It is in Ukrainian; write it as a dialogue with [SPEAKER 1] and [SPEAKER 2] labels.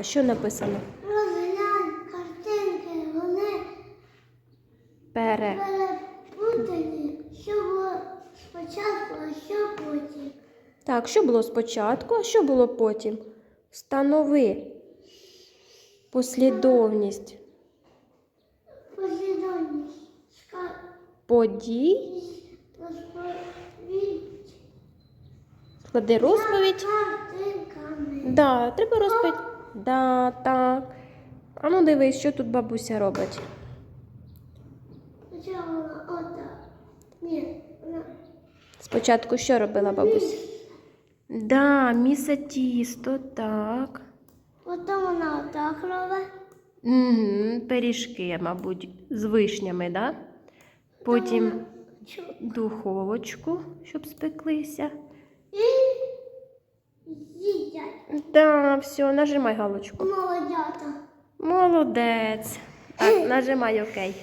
[SPEAKER 1] Що написано?
[SPEAKER 2] Розглянь картинки, вони
[SPEAKER 1] Пере.
[SPEAKER 2] перепутані, що було спочатку, а що потім.
[SPEAKER 1] Так, що було спочатку, а що було потім? Встанови послідовність
[SPEAKER 2] Послідовність ска-
[SPEAKER 1] подій,
[SPEAKER 2] розповідь
[SPEAKER 1] склади розповідь.
[SPEAKER 2] картинками.
[SPEAKER 1] Да, треба розповідь. Да, так. А ну дивись, що тут бабуся робить.
[SPEAKER 2] Спочатку вона отак. Ні, вона
[SPEAKER 1] Спочатку що робила бабуся? Да, місе тісто, так.
[SPEAKER 2] Потім вона отак робить.
[SPEAKER 1] Угу, пиріжки, мабуть, з вишнями, да? Потім духовочку, щоб спеклися.
[SPEAKER 2] І.
[SPEAKER 1] Да, все, нажимай галочку.
[SPEAKER 2] Молодята.
[SPEAKER 1] Молодець. Так, нажимай окей.